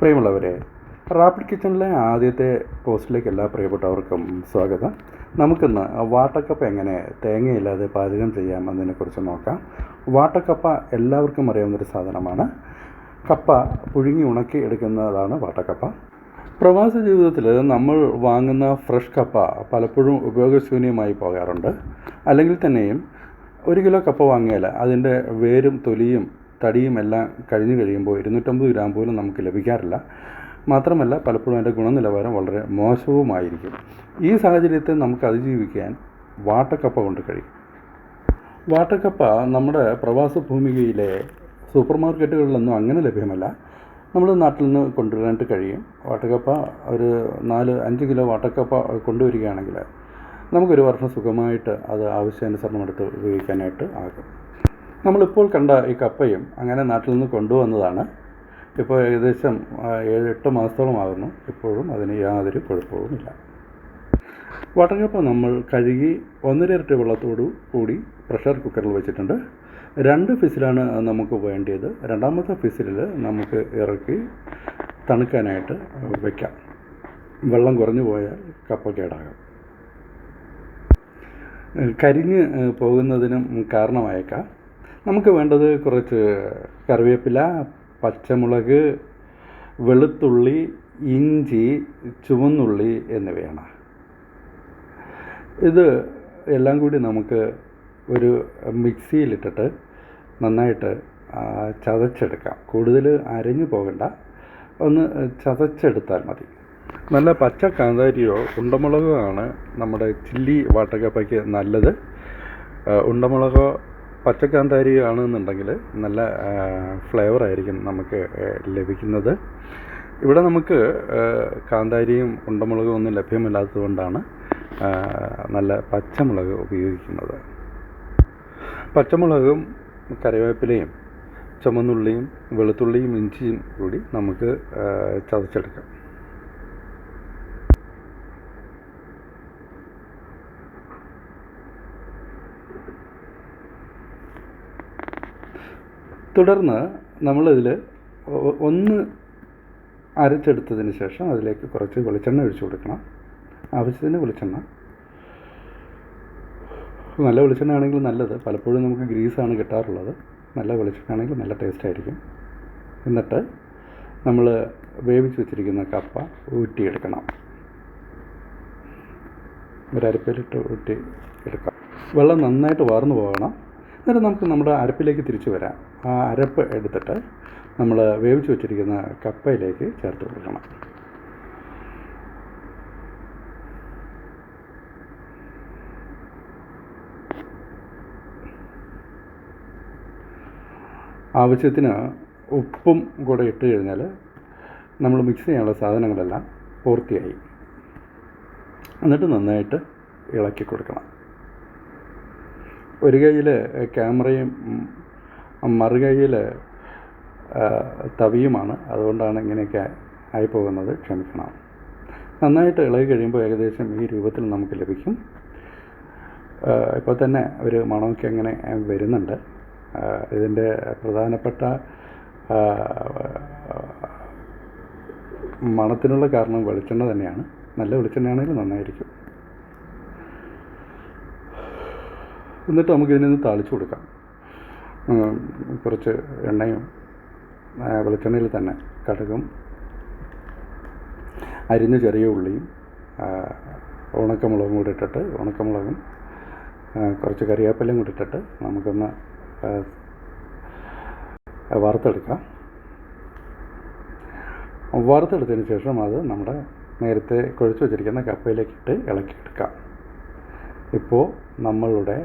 പ്രിയമുള്ളവരെ റാപ്പിഡ് കിച്ചണിലെ ആദ്യത്തെ പോസ്റ്റിലേക്ക് എല്ലാ പ്രിയപ്പെട്ടവർക്കും സ്വാഗതം. നമുക്കിന്ന് വാട്ടക്കപ്പ എങ്ങനെ തേങ്ങയില്ലാതെ പാചകം ചെയ്യാം എന്നതിനെക്കുറിച്ച് നോക്കാം. വാട്ടക്കപ്പ എല്ലാവർക്കും അറിയാവുന്നൊരു സാധനമാണ്. കപ്പ പുഴുങ്ങി ഉണക്കി എടുക്കുന്നതാണ് വാട്ടക്കപ്പ. പ്രവാസ ജീവിതത്തിൽ നമ്മൾ വാങ്ങുന്ന ഫ്രഷ് കപ്പ പലപ്പോഴും ഉപയോഗശൂന്യമായി പോകാറുണ്ട്. അല്ലെങ്കിൽ തന്നെയും ഒരു കിലോ കപ്പ വാങ്ങിയാൽ അതിന്റെ വേരും തൊലിയും തടിയും എല്ലാം കഴിഞ്ഞു കഴിയുമ്പോൾ ഇരുന്നൂറ്റമ്പത് ഗ്രാം പോലും നമുക്ക് ലഭിക്കാറില്ല. മാത്രമല്ല പലപ്പോഴും അതിന്റെ ഗുണനിലവാരം വളരെ മോശവുമായിരിക്കും. ഈ സാഹചര്യത്തിൽ നമുക്ക് അതിജീവിക്കാൻ വാട്ടക്കപ്പ കൊണ്ട് കഴിയും. വാട്ടക്കപ്പ നമ്മുടെ പ്രവാസ ഭൂമികയിലെ സൂപ്പർ മാർക്കറ്റുകളിലൊന്നും അങ്ങനെ ലഭ്യമല്ല. നമ്മൾ നാട്ടിൽ നിന്ന് കൊണ്ടുവരാനായിട്ട് കഴിയും. വാട്ടക്കപ്പ ഒരു നാല് അഞ്ച് കിലോ വാട്ടക്കപ്പ കൊണ്ടുവരികയാണെങ്കിൽ നമുക്കൊരു വർഷം സുഖമായിട്ട് അത് ആവശ്യാനുസരണം എടുത്ത് ഉപയോഗിക്കാനായിട്ട് ആകും. നമ്മളിപ്പോൾ കണ്ട ഈ കപ്പയും അങ്ങനെ നാട്ടിൽ നിന്ന് കൊണ്ടുവന്നതാണ്. ഇപ്പോൾ ഏകദേശം ഏഴ് എട്ട് മാസത്തോളമാകുന്നു. ഇപ്പോഴും അതിന് യാതൊരു കുഴപ്പവുമില്ല. വട്ടക്കപ്പ നമ്മൾ കഴുകി ഒന്നര ഇരട്ടി വെള്ളത്തോടു കൂടി പ്രഷർ കുക്കറിൽ വെച്ചിട്ടുണ്ട്. രണ്ട് ഫിസിലാണ് നമുക്ക് വേണ്ടിയത്. രണ്ടാമത്തെ ഫിസിലിൽ നമുക്ക് ഇറക്കി തണുക്കാനായിട്ട് വയ്ക്കാം വെള്ളം കുറഞ്ഞു പോയാൽ കപ്പ കേടാകും. കരിഞ്ഞ് പോകുന്നതിനും കാരണമായേക്കാം. നമുക്ക് വേണ്ടത് കുറച്ച് കറിവേപ്പില പച്ചമുളക് വെളുത്തുള്ളി ഇഞ്ചി ചുവന്നുള്ളി എന്നിവയാണ്. ഇത് എല്ലാം കൂടി നമുക്ക് ഒരു മിക്സിയിലിട്ടിട്ട് നന്നായിട്ട് ചതച്ചെടുക്കാം. കൂടുതൽ അരഞ്ഞു പോകണ്ട. ഒന്ന് ചതച്ചെടുത്താൽ മതി. നല്ല പച്ച കാന്താരിയോ ഉണ്ടമുളകോ ആണ് നമ്മുടെ ചില്ലി വാട്ടക്കപ്പയ്ക്ക് നല്ലത്. ഉണ്ടമുളകോ പച്ചക്കാന്താരിയോ ആണെന്നുണ്ടെങ്കിൽ നല്ല ഫ്ലേവർ ആയിരിക്കും നമുക്ക് ലഭിക്കുന്നത്. ഇവിടെ നമുക്ക് കാന്താരിയും ഉണ്ടമുളകും ഒന്നും ലഭ്യമല്ലാത്തതുകൊണ്ടാണ് നല്ല പച്ചമുളക് ഉപയോഗിക്കുന്നത്. പച്ചമുളകും കറിവേപ്പിലയും ചുമന്നുള്ളിയും വെളുത്തുള്ളിയും ഇഞ്ചിയും കൂടി നമുക്ക് ചതച്ചെടുക്കാം. തുടർന്ന് നമ്മളിതിൽ ഒന്ന് അരച്ചെടുത്തതിന് ശേഷം അതിലേക്ക് കുറച്ച് വെളിച്ചെണ്ണ ഒഴിച്ചു കൊടുക്കണം. ആവശ്യത്തിന് വെളിച്ചെണ്ണ. നല്ല വെളിച്ചെണ്ണ ആണെങ്കിൽ നല്ലത്. പലപ്പോഴും നമുക്ക് ഗ്രീസാണ് കിട്ടാറുള്ളത്. നല്ല വെളിച്ചെണ്ണ ആണെങ്കിൽ നല്ല ടേസ്റ്റ് ആയിരിക്കും എന്നിട്ട് നമ്മൾ വേവിച്ച് വെച്ചിരിക്കുന്ന കപ്പ ഊറ്റിയെടുക്കണം. ഒരരപ്പിലിട്ട് ഊറ്റി എടുക്കാം. വെള്ളം നന്നായിട്ട് വാർന്നു പോകണം. എന്നിട്ട് നമുക്ക് നമ്മുടെ അരപ്പിലേക്ക് തിരിച്ചു വരാം. ആ അരപ്പ് എടുത്തിട്ട് നമ്മൾ വേവിച്ച് വെച്ചിരിക്കുന്ന കപ്പയിലേക്ക് ചേർത്ത് കൊടുക്കണം. ആവശ്യത്തിന് ഉപ്പും കൂടെ ഇട്ട് കഴിഞ്ഞാൽ നമ്മൾ മിക്സ് ചെയ്യാനുള്ള സാധനങ്ങളെല്ലാം പൂർത്തിയായി. എന്നിട്ട് നന്നായിട്ട് ഇളക്കി കൊടുക്കണം. ഒരു കയ്യിൽ ക്യാമറയും മറുകയ്യിൽ മറു കയ്യിൽ തവിയുമാണ്. അതുകൊണ്ടാണ് ഇങ്ങനെയൊക്കെ ആയി പോകുന്നത് ക്ഷമിക്കണം. നന്നായിട്ട് ഇളകി കഴിയുമ്പോൾ ഏകദേശം ഈ രൂപത്തിൽ നമുക്ക് ലഭിക്കും. ഇപ്പോൾ തന്നെ ഒരു മണമൊക്കെ അങ്ങനെ വരുന്നുണ്ട്. ഇതിന്റെ പ്രധാനപ്പെട്ട മണത്തിനുള്ള കാരണം വെളിച്ചെണ്ണ തന്നെയാണ്. നല്ല വെളിച്ചെണ്ണയാണെങ്കിൽ നന്നായിരിക്കും. എന്നിട്ട് നമുക്ക് ഇതിനൊന്ന് താളിച്ചു കൊടുക്കാം. കുറച്ച് എണ്ണയും വെളിച്ചെണ്ണയിൽ തന്നെ കടുകും അരിഞ്ഞ ചെറിയ ഉള്ളിയും ഉണക്കമുളകും കൂടി ഇട്ടിട്ട് ഉണക്കമുളകും കുറച്ച് കറിവേപ്പിലയും കൂടി ഇട്ടിട്ട് നമുക്കൊന്ന് വറുത്തെടുക്കാം. വറുത്തെടുത്തതിന് ശേഷം അത് നമ്മുടെ നേരത്തെ കുഴച്ച് വെച്ചിരിക്കുന്ന കപ്പയിലേക്ക് ഇട്ട് ഇളക്കിയെടുക്കാം. ഇപ്പോൾ നമ്മളുടെ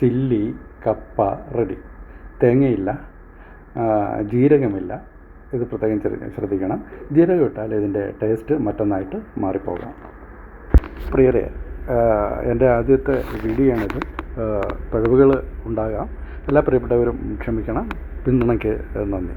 ചില്ലി കപ്പ റെഡി. തേങ്ങയില്ല ജീരകമില്ല. ഇത് പ്രത്യേകം ശ്രദ്ധിക്കണം. ജീരകം ഇട്ടാൽ ഇതിന്റെ ടേസ്റ്റ് മറ്റൊന്നായിട്ട് മാറിപ്പോകാം. പ്രിയരെ എന്റെ ആദ്യത്തെ വീഡിയോ ആണിത് പിഴവുകൾ ഉണ്ടാകാം. എല്ലാ പ്രിയപ്പെട്ടവരും ക്ഷമിക്കണം. പിന്തുണയ്ക്ക് നന്ദി.